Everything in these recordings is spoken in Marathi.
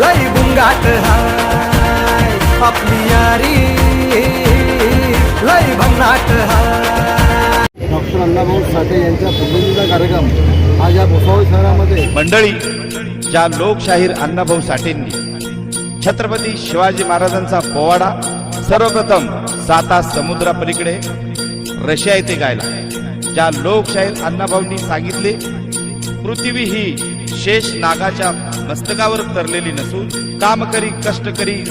लई बुंगाट हाय. आपली यारी लई भन्नाट हाय. डॉक्टर अण्णाभाऊ साठे यांच्या पुण्यतिथीचा कार्यक्रम आज या भुसावळ शहरामध्ये. मंडळी ज्या लोकशाहीर अण्णाभाऊ साठेंनी छत्रपती शिवाजी महाराजांचा पोवाडा सर्वप्रथम साता समुद्रापलीकडे रशिया येथे गायला. ज्या लोकशाहीर अण्णाभाऊंनी सांगितले पृथ्वी ही शेष नागाच्या मस्तकावर तरलेली नसून कामकरी कष्टकरी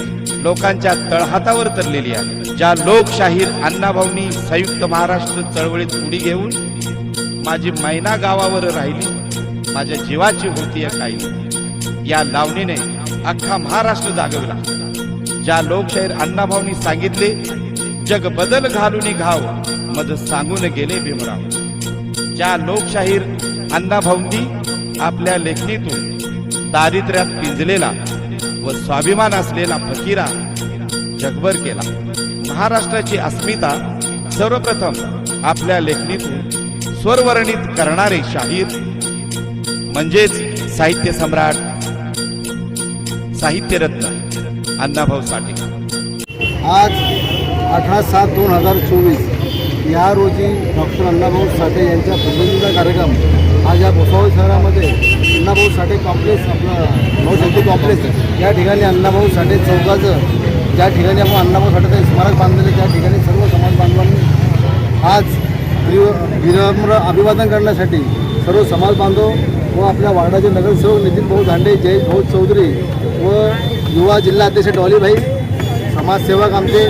लोकांच्या तळहातावर तरलेली आहे. ज्या लोकशाहीर अण्णाभाऊंनी संयुक्त महाराष्ट्र चळवळीत उडी घेऊन माझी मैना गावावर राहिली माझ्या जीवाची होती या काही या लावणीने अख्खा महाराष्ट्र जागवला. ज्या लोकशाहीर अण्णाभाऊंनी सांगितले जग बदल घालून घाव मज सांगून गेले भीमराव. ज्या लोकशाहीर अण्णाभाऊंनी आपल्या लेखणीतून दारिद्र्यात पिंजलेला व स्वाभिमान असलेला फकीरा जगभर केला. महाराष्ट्राची अस्मिता सर्वप्रथम आपल्या लेखणीतून स्वरवर्णित करणारे शाहीर म्हणजेच साहित्य सम्राट साहित्यरत्न अण्णाभाऊ साठे. आज अठरा सात दोन हजार चोवीस या रोजी डॉक्टर अण्णाभाऊ साठे यांच्या पुण्यतिथीचा कार्यक्रम आज या भुसावळ शहरामध्ये अण्णाभाऊ साठे कॉम्प्लेक्स आपलं भाऊशक्ती कॉम्प्लेक्स या ठिकाणी अण्णाभाऊ साठे चौकाचं ज्या ठिकाणी आपण अण्णाभाऊ साठेचं स्मारक बांधलेलं त्या ठिकाणी सर्व समाज बांधवांनी आज विनम्र अभिवादन करण्यासाठी सर्व समाज बांधव व आपल्या वार्डाचे नगरसेवक नितीन भाऊ धांडे जयेश भाऊ चौधरी व युवा जिल्हाध्यक्ष डॉलीभाई समाजसेवक आमचे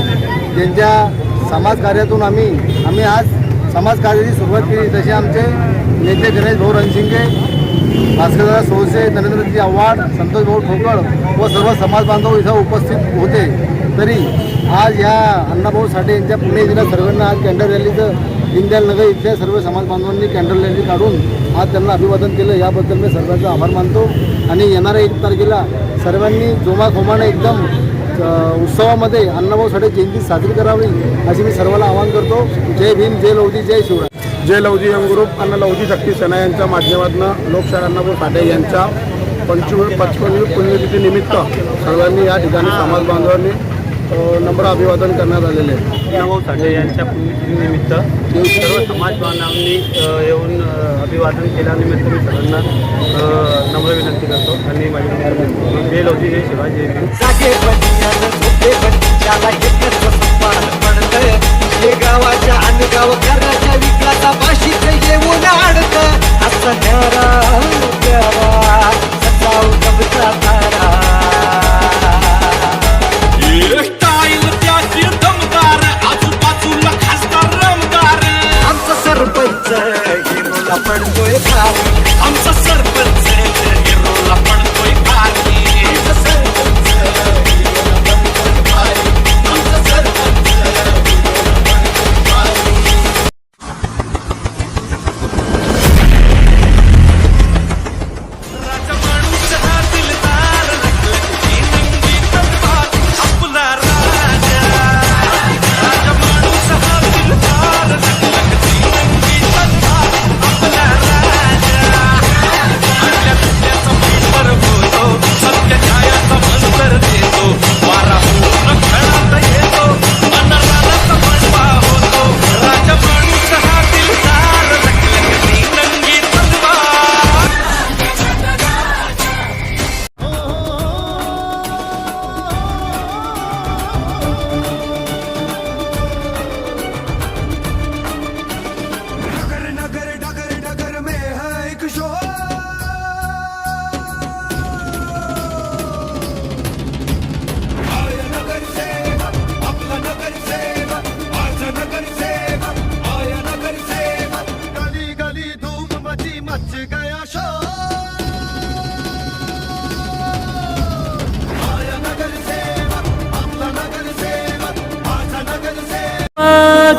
त्यांच्या समाजकार्यातून आम्ही आम्ही आज समाजकार्याची सुरुवात केली. तसे आमचे नेते गणेश भाऊ रणशिंगे भास्करदादा सोळसे नरेंद्रजी आव्हाड संतोष भाऊ ठोकळ व सर्व समाज बांधव इथं उपस्थित होते. तरी आज या अण्णाभाऊ साठे यांच्या पुणे जिल्ह्यात सर्वांना आज कॅन्डल रॅलीचं दीनदयाल नगर इथल्या सर्व समाज बांधवांनी कॅन्डल रॅली काढून आज त्यांना अभिवादन केलं. याबद्दल मी सर्वांचा आभार मानतो. आणि येणाऱ्या एक तारखेला सर्वांनी जोमाखोमाने एकदम उत्सवामध्ये अण्णाभाऊ साठे जयंती साजरी करावी अशी मी सर्वांना आवाहन करतो. जय भीम जय लवजी जय शिवराय. जय लवजी यंग ग्रुप अण्णा लवजी शक्ती सेना यांच्या माध्यमातून लोकशाही अण्णाभाऊ साठे यांच्या पंचवीस पचपन्नवी पुण्यतिथीनिमित्त सर्वांनी या ठिकाणी समाज बांधवांनी नम्र अभिवादन करण्यात आलेले आहे अण्णाभाऊ साठे यांच्या पुण्यतिथीनिमित्त सर्व समाज बांधवांनी येऊन अभिवादन केल्यानिमित्त मी सर्वांना नम्र विनंती करतो. आणि माझी विनंती जय लवजी जय शिवाजी. हे गावाच्या अनगाव घराच्या विकासापाशीच येऊन अडत हसणारा प्यारा सजाऊ कविता तारा.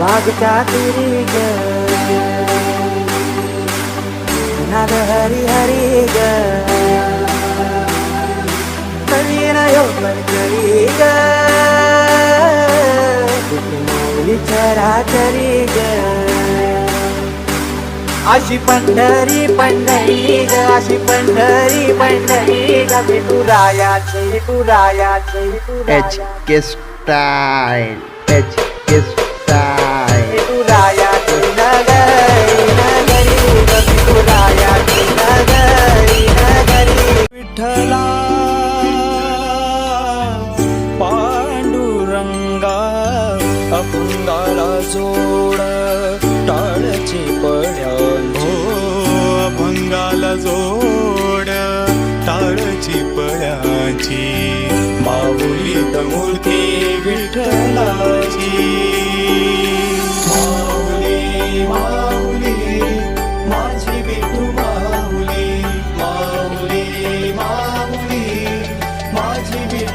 चंद्रभागच्या तिरी ग नाद हरी हरी ग नवीन योगन करी ग चराचरी ग अशी पंढरी पंढरी ग अशी पंढरी पंढरी ग विठुरायाची विठुरायाची H K style H K style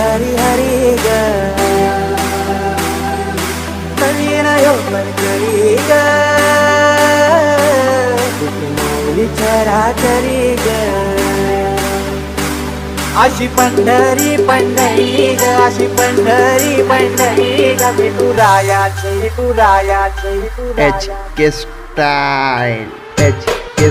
Hari Hari ग नवीन योगन करी ग चराचरी ग अशी पंढरी पंढरी ग अशी पंढरी पंढरी ग। विठुरायाची विठुरायाची H K style H K